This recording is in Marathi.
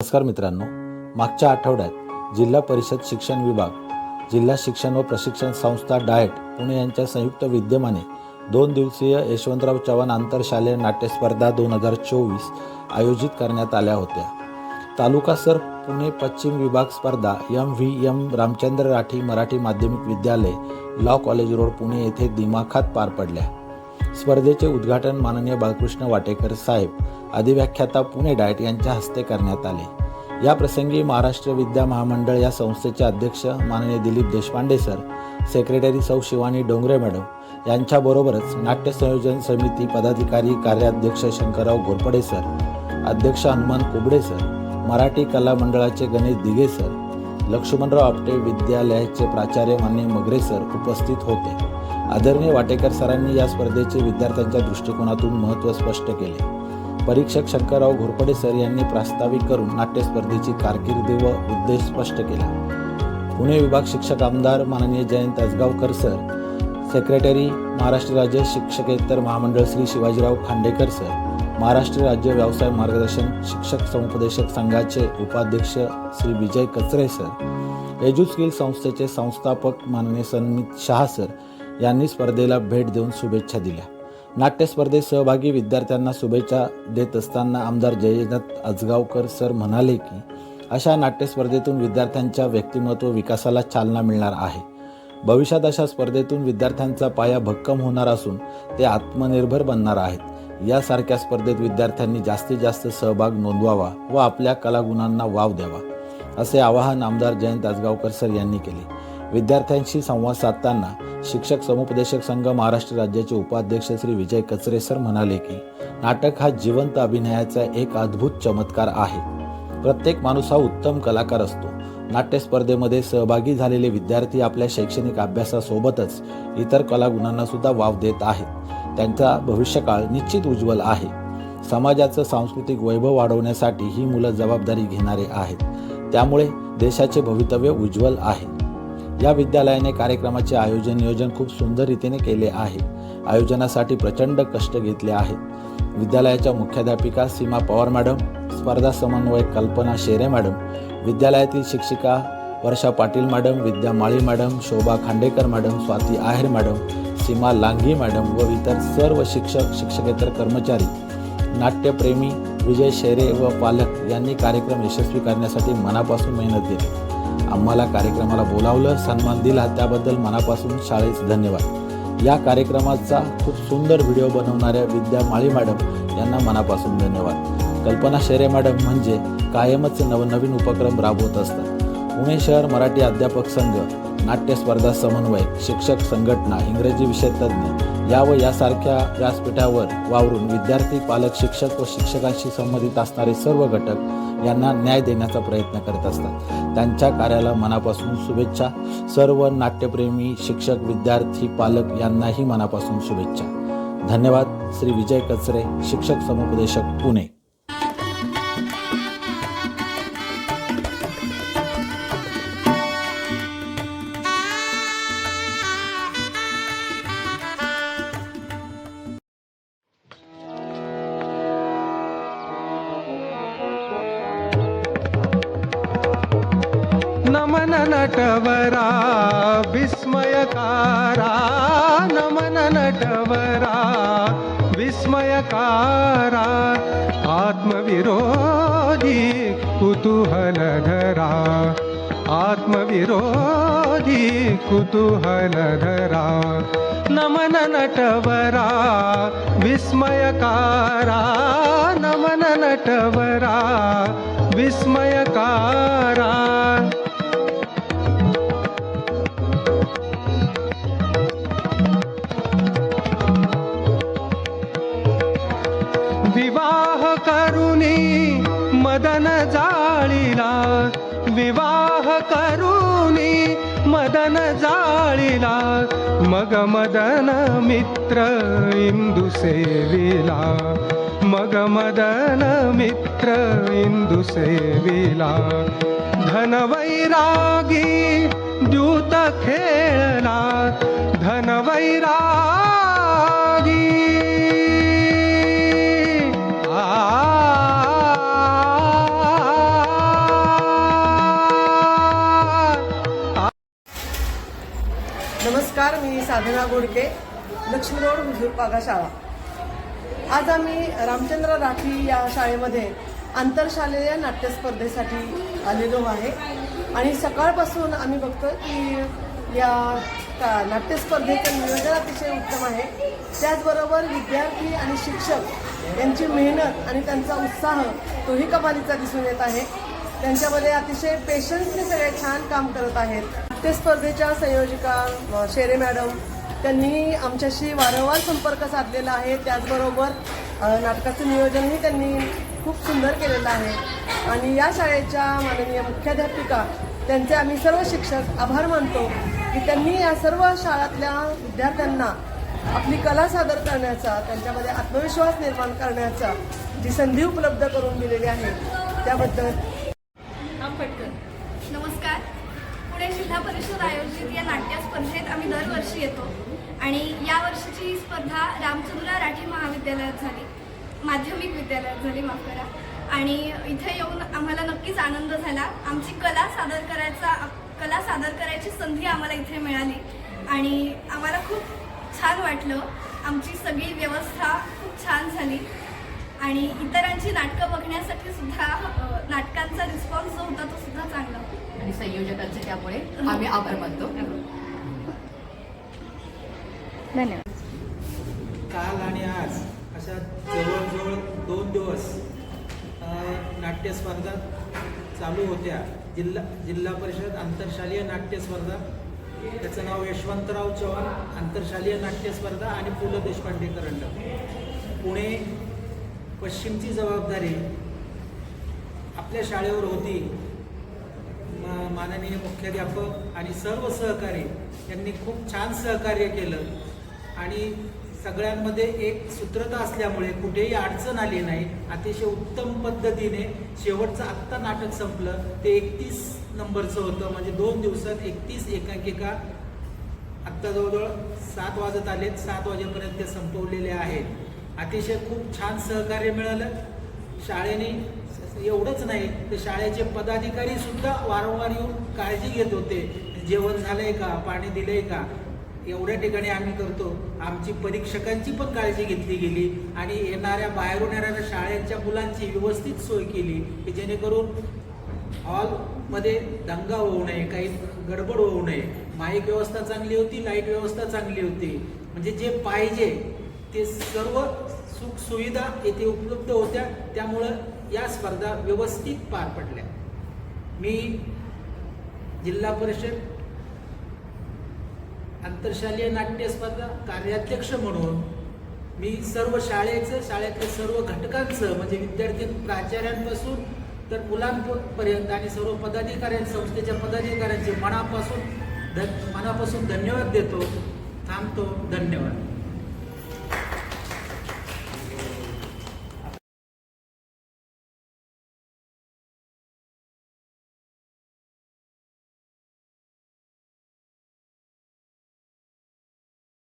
नमस्कार मित्रांनो मागच्या आठवड्यात जिल्हा परिषद शिक्षण विभाग जिल्हा शिक्षण व प्रशिक्षण संस्था डाएट पुणे यांच्या संयुक्त विद्यमाने दोन दिवसीय यशवंतराव चव्हाण आंतरशालेय नाट्यस्पर्धा दोन हजार चोवीस आयोजित करण्यात आल्या होत्या. तालुका सर पुणे पश्चिम विभाग स्पर्धा M V M Ramchandra Rathi Marathi माध्यमिक विद्यालय लॉ कॉलेज रोड पुणे येथे दिमाखात पार पडल्या. स्पर्धेचे उद्घाटन माननीय बाळकृष्ण वाटेकर साहेब अधिव्याख्याता पुणे डायट यांच्या हस्ते करण्यात आले. या प्रसंगी महाराष्ट्र विद्या महामंडळ या संस्थेचे अध्यक्ष माननीय दिलीप देशपांडे सर सेक्रेटरी सौ शिवानी डोंगरे मॅडम यांच्याबरोबरच नाट्य संयोजन समिती पदाधिकारी कार्याध्यक्ष शंकरराव घोरपडे सर अध्यक्ष हनुमान कुबडे सर मराठी कला मंडळाचे गणेश दिघे सर लक्ष्मणराव आपटे विद्यालयाचे प्राचार्य मान्य मगरे सर उपस्थित होते. आदरणीय वाटेकर सरांनी या स्पर्धेचे विद्यार्थ्यांच्या दृष्टिकोनातून महत्त्व स्पष्ट केले. परीक्षक शंकरराव घोरपडे सर यांनी प्रास्ताविक करून नाट्यस्पर्धेची कारकिर्दी व उद्देश स्पष्ट केला. पुणे विभाग शिक्षक आमदार माननीय जयंत आजगावकर सर सेक्रेटरी महाराष्ट्र राज्य शिक्षकेतर महामंडळ श्री शिवाजीराव खांडेकर सर महाराष्ट्र राज्य व्यवसाय मार्गदर्शन शिक्षक समुपदेशक संघाचे उपाध्यक्ष श्री विजय कचरे सर एज्युस्किल संस्थेचे संस्थापक माननीय सन्मित शहा सर यांनी स्पर्धेला भेट देऊन शुभेच्छा दिल्या. नाट्यस्पर्धेत सहभागी विद्यार्थ्यांना शुभेच्छा देत असताना आमदार जयदत्त आजगावकर सर म्हणाले की अशा नाट्यस्पर्धेतून विद्यार्थ्यांच्या व्यक्तिमत्व विकासाला चालना मिळणार आहे. भविष्यात अशा स्पर्धेतून विद्यार्थ्यांचा पाया भक्कम होणार असून ते आत्मनिर्भर बनणार आहेत. यासारख्या स्पर्धेत विद्यार्थ्यांनी जास्तीत जास्त सहभाग नोंदवावा व आपल्या कलागुणांना वाव द्यावा असे आवाहन आमदार जयंत आजगावकर सर यांनी केले. विद्यार्थ्यांशी संवाद साधताना शिक्षक समुपदेशक संघ महाराष्ट्र राज्याचे उपाध्यक्ष श्री विजय कचरे सर म्हणाले की नाटक हा जिवंत अभिनयाचा एक अद्भुत चमत्कार आहे. प्रत्येक माणूस हा उत्तम कलाकार असतो. नाट्य स्पर्धेमध्ये सहभागी झालेले विद्यार्थी आपल्या शैक्षणिक अभ्यासासोबतच इतर कलागुणांना सुद्धा वाव देत आहेत. त्यांचा भविष्यकाळ निश्चित उज्ज्वल आहे. समाजाचं सांस्कृतिक वैभव वाढवण्यासाठी ही मुलं जबाबदारी घेणारे आहेत. त्यामुळे देशाचे भवितव्य उज्ज्वल आहे. या विद्यालयाने कार्यक्रमाचे आयोजन नियोजन खूप सुंदर रीतीने केले आहे. आयोजनासाठी प्रचंड कष्ट घेतले आहेत. विद्यालयाच्या मुख्याध्यापिका सीमा पवार मॅडम स्पर्धा समन्वयक कल्पना शेरे मॅडम विद्यालयातील शिक्षिका Varsha Patil madam Vidya Mali madam Shobha Khandekar madam Swati Aher madam Seema Langhi madam व इतर सर्व शिक्षक शिक्षकेतर कर्मचारी नाट्यप्रेमी विजय शेरे व पालक यांनी कार्यक्रम यशस्वी करण्यासाठी मनापासून मेहनत दिली आम्हाला कार्यक्रमाला बोलावलं सन्मान दिला. त्याबद्दल मनापासून शाळेस धन्यवाद. या कार्यक्रमाचा खूप सुंदर व्हिडिओ बनवणाऱ्या विद्या माळी मॅडम यांना मनापासून धन्यवाद. कल्पना शेरे मॅडम म्हणजे कायमच नवनवीन उपक्रम राबवत असतात. पुणे शहर मराठी अध्यापक संघ नाट्य स्पर्धा समन्वयक शिक्षक संघटना इंग्रजी विषय तज्ज्ञ या व यासारख्या व्यासपीठावर वावरून विद्यार्थी पालक शिक्षक व शिक्षकांशी संबंधित असणारे सर्व घटक यांना न्याय देण्याचा प्रयत्न करत असतात. त्यांच्या कार्याला मनापासून शुभेच्छा. सर्व नाट्यप्रेमी शिक्षक विद्यार्थी पालक यांनाही मनापासून शुभेच्छा. धन्यवाद. श्री विजय कचरे शिक्षक समुपदेशक पुणे. नमन नटवरा विस्मयकारा नमन नटवरा विस्मयकारा आत्मविरोधी कुतूहलधरा आत्मविरोधी कुतूहलधरा नमन नटवरा विस्मयकारा नमन नटवरा विस्मयकारा। मदन जाळीला मग मदन मित्र इंदू सेविला. मग मदन मित्र इंदू सेविला. धनवैरागी द्यूत खेळला धनवैरागी साधना गोडके लक्ष्मी रोड हुजूर पागा शाळा. आज आम्ही रामचंद्र राठी या शाळेमध्ये आंतरशालेय नाट्यस्पर्धेसाठी आलेलो आहे. आणि सकाळपासून आम्ही बघतो की या का- नाट्यस्पर्धेचं नियोजन अतिशय उत्तम आहे. त्याचबरोबर विद्यार्थी आणि शिक्षक यांची मेहनत आणि त्यांचा उत्साह तोही कमालीचा दिसून येत आहे. त्यांच्यामध्ये अतिशय पेशन्सने सगळे छान काम करत आहेत. नाट्य स्पर्धेच्या संयोजिका शेरे मॅडम त्यांनी आमच्याशी वारंवार संपर्क साधलेला आहे. त्याचबरोबर नाटकाचं नियोजनही त्यांनी खूप सुंदर केलेलं आहे. आणि या शाळेच्या माननीय मुख्याध्यापिका त्यांचे आम्ही सर्व शिक्षक आभार मानतो की त्यांनी या सर्व शाळातल्या विद्यार्थ्यांना आपली कला सादर करण्याचा त्यांच्यामध्ये आत्मविश्वास निर्माण करण्याचा जी संधी उपलब्ध करून दिलेली आहे त्याबद्दल नमस्कार पुणे जिल्हा परिषद आयोजित या नाट्य स्पर्धेत आम्ही दरवर्षी येतो. आणि या वर्षीची स्पर्धा रामचंद्र राठी महाविद्यालयात झाली. माध्यमिक विद्यालयात झाली माफ करा. आणि इथे येऊन आम्हाला नक्कीच आनंद झाला. आमची कला सादर करायचा कला सादर करायची संधी आम्हाला इथे मिळाली. आणि आम्हाला खूप छान वाटलं. आमची सगळी व्यवस्था खूप छान झाली. आणि इतरांची नाटकं बघण्यासाठी सुद्धा नाटकांचा रिस्पॉन्स जो होता तो सुद्धा चांगला. होता आणि संयोजकांचे त्यामुळे आम्ही आभार मानतो. धन्यवाद. काल आणि आज अशा जवळजवळ दोन दिवस नाट्य नाट्यस्पर्धा चालू होत्या. जिल्हा जिल्हा परिषद आंतरशालीय नाट्यस्पर्धा त्याचं नाव यशवंतराव चव्हाण आंतरशालीय नाट्यस्पर्धा आणि पु ल देशपांडे करंडक पुणे पश्चिमची जबाबदारी आपल्या शाळेवर होती. माननीय मुख्याध्यापक आणि सर्व सहकारी यांनी खूप छान सहकार्य केलं. आणि सगळ्यांमध्ये एक सूत्रता असल्यामुळे कुठेही अडचण आली नाही. अतिशय उत्तम पद्धतीने शेवटचं आत्ता नाटक संपलं. ते एकतीस नंबरचं होतं. म्हणजे दोन दिवसात एकतीस एकांकिका आत्ता जवळजवळ सात वाजत आलेत. सात वाजेपर्यंत ते संपवलेले आहेत. अतिशय खूप छान सहकार्य मिळालं. शाळेने एवढंच नाही तर शाळेचे पदाधिकारी सुद्धा वारंवार येऊन काळजी घेत होते. जेवण झालंय का? पाणी दिलंय का? एवढ्या ठिकाणी आम्ही करतो. आमची परीक्षकांची पण काळजी घेतली गेली आणि येणाऱ्या बाहेरून येणाऱ्या शाळेच्या मुलांची व्यवस्थित सोय केली की जेणेकरून हॉलमध्ये दंगा होऊ नये काही गडबड होऊ नये. माईक व्यवस्था चांगली होती लाइट व्यवस्था चांगली होती. म्हणजे जे पाहिजे ते सर्व सुख सुविधा येथे उपलब्ध होत्या. त्यामुळं या स्पर्धा व्यवस्थित पार पडल्या. मी जिल्हा परिषद आंतरशालीय नाट्य स्पर्धा कार्याध्यक्ष म्हणून मी सर्व शाळेचं शाळेतल्या सर्व घटकांचं म्हणजे विद्यार्थी प्राचार्यांपासून तर मुलांपर्यंत आणि सर्व पदाधिकाऱ्यां संस्थेच्या पदाधिकाऱ्यांचे मनापासून धन मनापासून धन्यवाद देतो थांबतो धन्यवाद.